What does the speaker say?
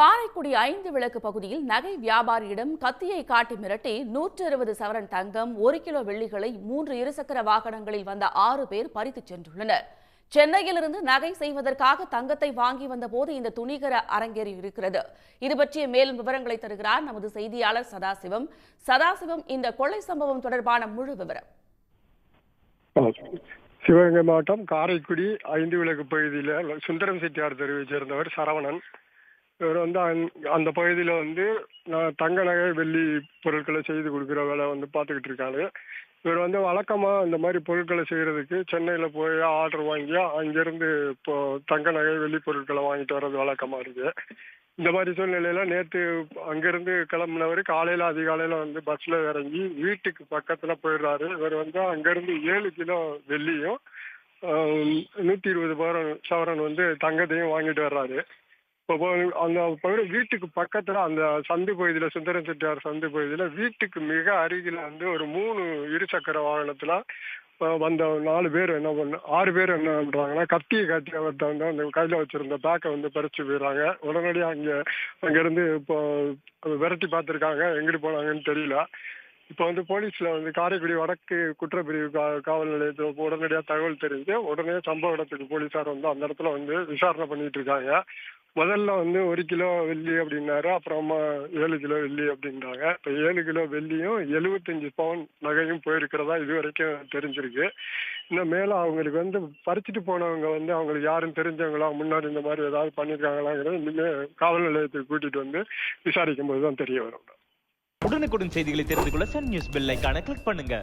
காரைக்குடி ஐந்து விளக்கு பகுதியில் நகை வியாபாரியிடம் கத்தியை காட்டி மிரட்டி நூற்று இருபது சவரன் தங்கம் ஒரு கிலோ வெள்ளிகளை மூன்று இருசக்கர வாகனங்களில் வந்த ஆறு பேர் பறித்துச் சென்றுள்ளனர். சென்னையிலிருந்து நகை செய்வதற்காக தங்கத்தை வாங்கி வந்தபோது இந்த துணிகர அரங்கேறி இருக்கிறது. இது பற்றிய மேலும் விவரங்களை தருகிறார் நமது செய்தியாளர் சதாசிவம். சதாசிவம் இந்த கொள்ளை சம்பவம் தொடர்பான முழு விவரம். சிவகங்கை மாவட்டம் காரைக்குடி ஐந்து விளக்கு பகுதியில் சுந்தரம் செட்டியார் தெருவை சேர்ந்தவர் சரவணன். இவர் வந்து அந்த- அந்த பகுதியில் வந்து நான் தங்க நகை வெள்ளி பொருட்களை செய்து கொடுக்குற வேலை வந்து பார்த்துக்கிட்டு இருக்காரு. இவர் வந்து வழக்கமாக இந்த மாதிரி பொருட்களை செய்கிறதுக்கு சென்னையில் போய் ஆர்டர் வாங்கி அங்கேருந்து இப்போ தங்க நகை வெள்ளி பொருட்களை வாங்கிட்டு வர்றது வழக்கமாக இருக்கு. இந்த மாதிரி சூழ்நிலையில நேற்று அங்கேருந்து கிளம்புனவர் காலையில் அதிகாலையில் வந்து பஸ்ஸில் இறங்கி வீட்டுக்கு பக்கத்தில் போயிடுறாரு. இவர் வந்து அங்கேருந்து ஏழு கிலோ வெள்ளியும் நூற்றி இருபது பவரன் சவரன் வந்து தங்கத்தையும் வாங்கிட்டு வர்றாரு. இப்போ அந்த பகுதி வீட்டுக்கு பக்கத்தில் அந்த சந்து பகுதியில் சுந்தரம் செட்டியார் சந்து பகுதியில் வீட்டுக்கு மிக அருகில் வந்து ஒரு மூணு இருசக்கர வாகனத்தில் வந்த நாலு பேர் என்ன பண்ண ஆறு பேர் என்ன பண்ணுறாங்கன்னா கத்தியை காட்டி அவர்கிட்ட வந்து அந்த கையில் வச்சிருந்த பேக்கை வந்து பறிச்சு போயிடுறாங்க. உடனடியாக அங்கே அங்கேருந்து இப்போ விரட்டி பார்த்துருக்காங்க. எங்கிட்டு போனாங்கன்னு தெரியல. இப்போ வந்து போலீஸ்ல வந்து காரைக்குடி வடக்கு குற்றப்பிரிவு காவல் நிலையத்தில் உடனடியாக தகவல் தெரிஞ்சு உடனே சம்பவ இடத்துக்கு போலீஸார் வந்து அந்த இடத்துல வந்து விசாரணை பண்ணிட்டு இருக்காங்க. முதல்ல வந்து ஒரு கிலோ வெள்ளி அப்படின்னாரு அப்புறமா ஏழு கிலோ வெள்ளி அப்படின்றாங்க. இப்போ ஏழு கிலோ வெள்ளியும் எழுபத்தஞ்சு பவுன் நகையும் போயிருக்கிறதா இது வரைக்கும் தெரிஞ்சிருக்கு. இன்னும் மேலே அவங்களுக்கு வந்து பறிச்சுட்டு போனவங்க வந்து அவங்களுக்கு யாரும் தெரிஞ்சவங்களா முன்னாடி இந்த மாதிரி ஏதாவது பண்ணியிருக்காங்களாங்கிறது இனிமேல் காவல் நிலையத்துக்கு கூட்டிட்டு வந்து விசாரிக்கும் போது தான் தெரிய வரும். உடனுக்குடன் செய்திகளை தெரிந்து கொள்ள சன் நியூஸ் பெல் ஐக்கான கிளிக் பண்ணுங்க.